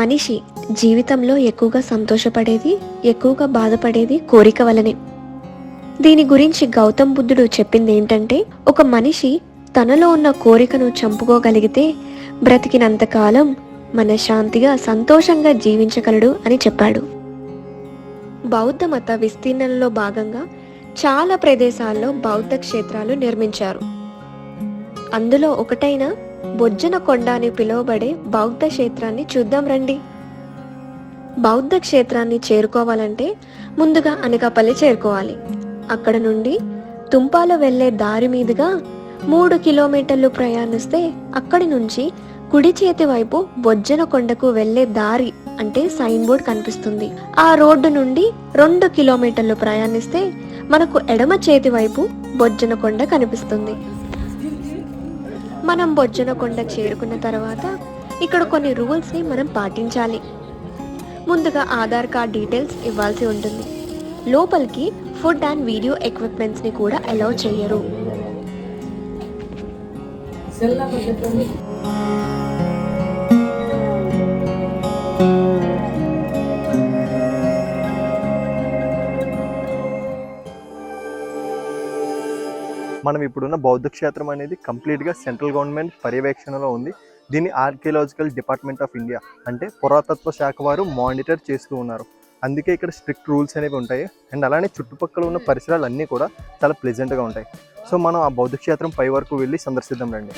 మనిషి జీవితంలో ఎక్కువగా సంతోషపడేది ఎక్కువగా బాధపడేది కోరిక వలనే దీని గురించి గౌతమ్ బుద్ధుడు చెప్పింది ఏంటంటే ఒక మనిషి తనలో ఉన్న కోరికను చంపుకోగలిగితే బ్రతికినంతకాలం మనశ్శాంతిగా సంతోషంగా జీవించగలడు అని చెప్పాడు బౌద్ధ మత విస్తీర్ణంలో భాగంగా చాలా ప్రదేశాల్లో బౌద్ధ క్షేత్రాలు నిర్మించారు అందులో ఒకటైన బొజ్జన కొండ అని పిలువబడే బౌద్ధ క్షేత్రాన్ని చూద్దాం రండి బౌద్ధ క్షేత్రాన్ని చేరుకోవాలంటే ముందుగా అనకాపల్లి చేరుకోవాలి అక్కడ నుండి తుంపాలో వెళ్లే దారి మీదుగా మూడు కిలోమీటర్లు ప్రయాణిస్తే అక్కడి నుంచి కుడి చేతి వైపు బొజ్జన కొండకు వెళ్లే దారి అంటే సైన్ బోర్డ్ కనిపిస్తుంది ఆ రోడ్డు నుండి రెండు కిలోమీటర్లు ప్రయాణిస్తే మనకు ఎడమ చేతి వైపు బొజ్జన కొండ కనిపిస్తుంది మనం బొజ్జన కొండ చేరుకున్న తర్వాత ఇక్కడ కొన్ని రూల్స్ని మనం పాటించాలి ముందుగా ఆధార్ కార్డ్ డీటెయిల్స్ ఇవ్వాల్సి ఉంటుంది లోపలికి ఫుడ్ అండ్ వీడియో ఎక్విప్మెంట్స్ని కూడా అలౌ చేయరు మనం ఇప్పుడున్న బౌద్ధ క్షేత్రం అనేది కంప్లీట్గా సెంట్రల్ గవర్నమెంట్ పర్యవేక్షణలో ఉంది దీన్ని ఆర్కియలాజికల్ డిపార్ట్మెంట్ ఆఫ్ ఇండియా అంటే పురాతత్వ శాఖ వారు మానిటర్ చేస్తూ ఉన్నారు అందుకే ఇక్కడ స్ట్రిక్ట్ రూల్స్ అనేవి ఉంటాయి అండ్ అలానే చుట్టుపక్కల ఉన్న పరిసరాలు అన్నీ కూడా చాలా ప్లెజెంట్గా ఉంటాయి సో మనం ఆ బౌద్ధ క్షేత్రం పై వరకు వెళ్ళి సందర్శిద్దాం రండి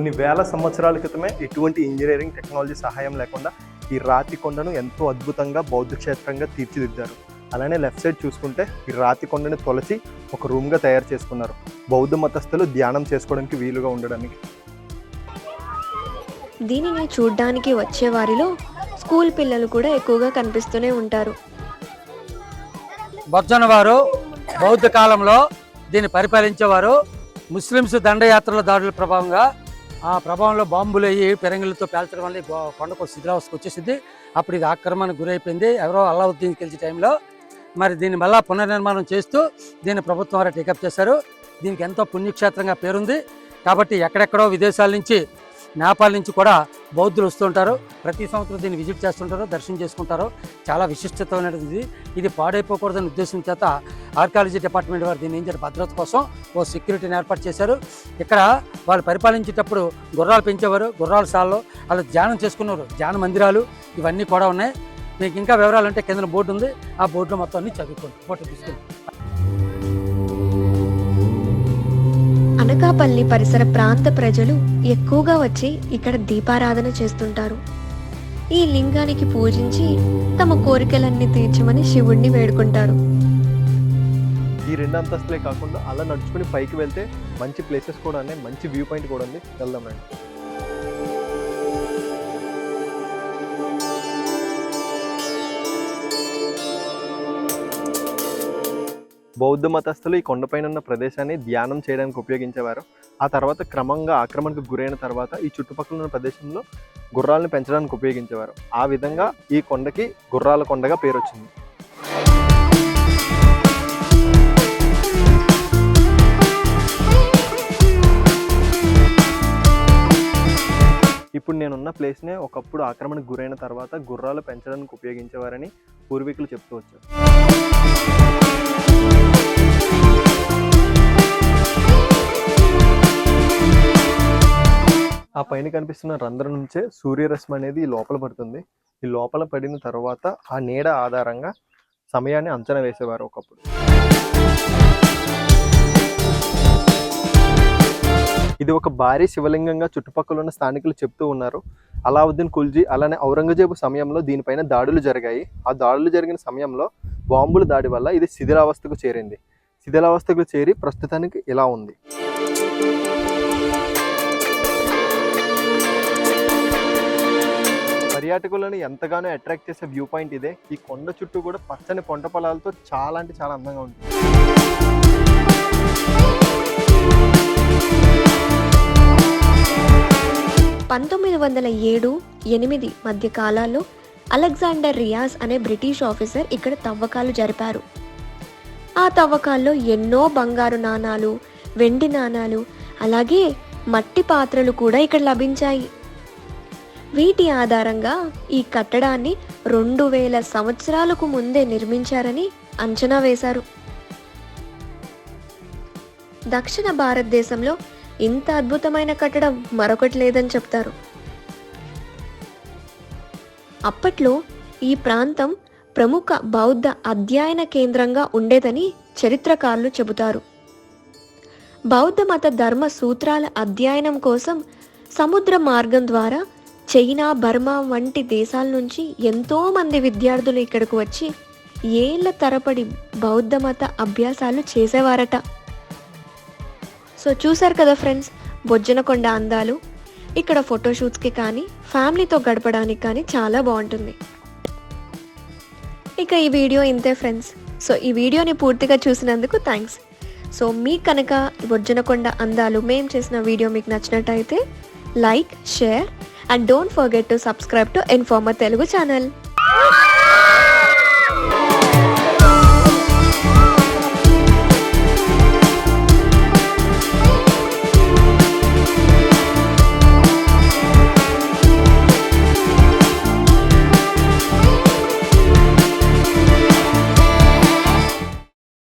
కొన్ని వేల సంవత్సరాల క్రితమే ఎటువంటి ఇంజనీరింగ్ టెక్నాలజీ సహాయం లేకుండా ఈ రాతి కొండను ఎంతో అద్భుతంగా బౌద్ధ క్షేత్రంగా తీర్చిదిద్దారు అలానే లెఫ్ట్ సైడ్ చూసుకుంటే ఈ రాతి కొండని తొలచి ఒక రూమ్గా తయారు చేసుకున్నారు బౌద్ధ మతస్థులు ధ్యానం చేసుకోవడానికి వీలుగా ఉండడానికి దీనిని చూడ్డానికి వచ్చే వారిలో స్కూల్ పిల్లలు కూడా ఎక్కువగా కనిపిస్తూనే ఉంటారు బొజ్జన వారు బౌద్ధ కాలంలో దీన్ని పరిపాలించేవారు ముస్లింస్ దండయాత్రల దాడుల ప్రభావంగా ఆ ప్రభావంలో బాంబులు అయ్యి పెరంగిళ్ళతో పేల్చడం వల్ల కొండకు శిథిలావస్థకు వచ్చేసింది అప్పుడు ఇది ఆక్రమణకు గురైపోయింది ఎవరో అల్లావుద్దీన్ గెలిచే టైంలో మరి దీన్ని మళ్ళా పునర్నిర్మాణం చేస్తూ దీన్ని ప్రభుత్వం వారు టేకప్ చేశారు దీనికి ఎంతో పుణ్యక్షేత్రంగా పేరుంది కాబట్టి ఎక్కడెక్కడో విదేశాల నుంచి నేపాల్ నుంచి కూడా బౌద్ధులు వస్తుంటారు ప్రతి సంవత్సరం దీన్ని విజిట్ చేస్తుంటారు దర్శనం చేసుకుంటారు చాలా విశిష్టతమైనది ఇది పాడైపోకూడదని ఉద్దేశం చేత ఆర్కాలజీ డిపార్ట్మెంట్ వారు దీన్ని ఏం భద్రత కోసం ఓ సెక్యూరిటీని ఏర్పాటు చేశారు ఇక్కడ వాళ్ళు పరిపాలించేటప్పుడు గుర్రాలు పెంచేవారు గుర్రాల సాల్లో వాళ్ళు ధ్యానం చేసుకున్నారు ధ్యాన మందిరాలు ఇవన్నీ కూడా ఉన్నాయి మీకు ఇంకా వివరాలు అంటే కింద బోర్డు ఉంది ఆ బోర్డులో మొత్తం అన్ని చదువుకోండి ఫోటో తీసుకుని అనకాపల్లి పరిసర ప్రాంత ప్రజలు ఎక్కువగా వచ్చి ఇక్కడ దీపారాధన చేస్తుంటారు ఈ లింగానికి పూజించి తమ కోరికలన్నీ తీర్చమని శివుణ్ణి వేడుకుంటారు ఈ రెండు అంతస్తులే కాకుండా అలా నడుచుకుని పైకి వెళ్తే మంచి ప్లేసెస్ కూడా ఉన్నాయి మంచి వ్యూ పాయింట్ కూడా ఉంది వెళ్దాం అండి బౌద్ధ మతస్థులు ఈ కొండపైన ఉన్న ప్రదేశాన్ని ధ్యానం చేయడానికి ఉపయోగించేవారు ఆ తర్వాత క్రమంగా ఆక్రమణకు గురైన తర్వాత ఈ చుట్టుపక్కల ఉన్న ప్రదేశంలో గుర్రాలను పెంచడానికి ఉపయోగించేవారు ఆ విధంగా ఈ కొండకి గుర్రాల కొండగా పేరు వచ్చింది ఇప్పుడు నేనున్న ప్లేస్నే ఒకప్పుడు ఆక్రమణకు గురైన తర్వాత గుర్రాలు పెంచడానికి ఉపయోగించేవారని పూర్వీకులు చెప్తూ వచ్చారు ఆ పైన కనిపిస్తున్న రంధ్రం నుంచే సూర్యరశ్మి అనేది లోపల పడుతుంది ఈ లోపల పడిన తర్వాత ఆ నీడ ఆధారంగా సమయాన్ని అంచనా వేసేవారు ఒకప్పుడు ఇది ఒక భారీ శివలింగంగా చుట్టుపక్కల ఉన్న స్థానికులు చెప్తూ ఉన్నారు అలావుద్దీన్ కుల్జీ అలానే ఔరంగజేబు సమయంలో దీనిపైన దాడులు జరిగాయి ఆ దాడులు జరిగిన సమయంలో బాంబుల దాడి వల్ల ఇది శిథిలావస్థకు చేరింది శిథిలావస్థకు చేరి ప్రస్తుతానికి ఇలా ఉంది పర్యాటకులను ఎంతగానో అట్రాక్ట్ చేసే వ్యూ పాయింట్ ఇదే ఈ కొండ చుట్టూ కూడా పచ్చని పంట పొలాలతో చాలా అంటే చాలా అందంగా ఉంటుంది పంతొమ్మిది వందల ఏడు ఎనిమిది మధ్య కాలాల్లో అలెగ్జాండర్ రియాజ్ అనే బ్రిటిష్ ఆఫీసర్ ఇక్కడ తవ్వకాలు జరిపారు ఆ తవ్వకాల్లో ఎన్నో బంగారు నాణాలు వెండి నాణాలు అలాగే మట్టి పాత్రలు కూడా ఇక్కడ లభించాయి వీటి ఆధారంగా ఈ కట్టడాన్ని రెండు వేల సంవత్సరాలకు ముందే నిర్మించారని అంచనా వేశారు దక్షిణ భారతదేశంలో ఇంత అద్భుతమైన కట్టడం మరొకటి లేదని చెప్తారు అప్పట్లో ఈ ప్రాంతం ప్రముఖ బౌద్ధ అధ్యయన కేంద్రంగా ఉండేదని చరిత్రకారులు చెబుతారు బౌద్ధ మత ధర్మ సూత్రాల అధ్యయనం కోసం సముద్ర మార్గం ద్వారా చైనా బర్మా వంటి దేశాల నుంచి ఎంతోమంది విద్యార్థులు ఇక్కడికి వచ్చి ఏళ్ల తరబడి బౌద్ధ మత అభ్యాసాలు చేసేవారట సో చూశారు కదా ఫ్రెండ్స్ బొజ్జనకొండ అందాలు ఇక్కడ ఫోటోషూట్స్కి కానీ ఫ్యామిలీతో గడపడానికి కానీ చాలా బాగుంటుంది ఇక ఈ వీడియో ఇంతే ఫ్రెండ్స్ సో ఈ వీడియోని పూర్తిగా చూసినందుకు థ్యాంక్స్ సో మీ కనుక బొజ్జనకొండ అందాలు మేము చేసిన వీడియో మీకు నచ్చినట్టయితే like share and don't forget to subscribe to Informer Telugu channel.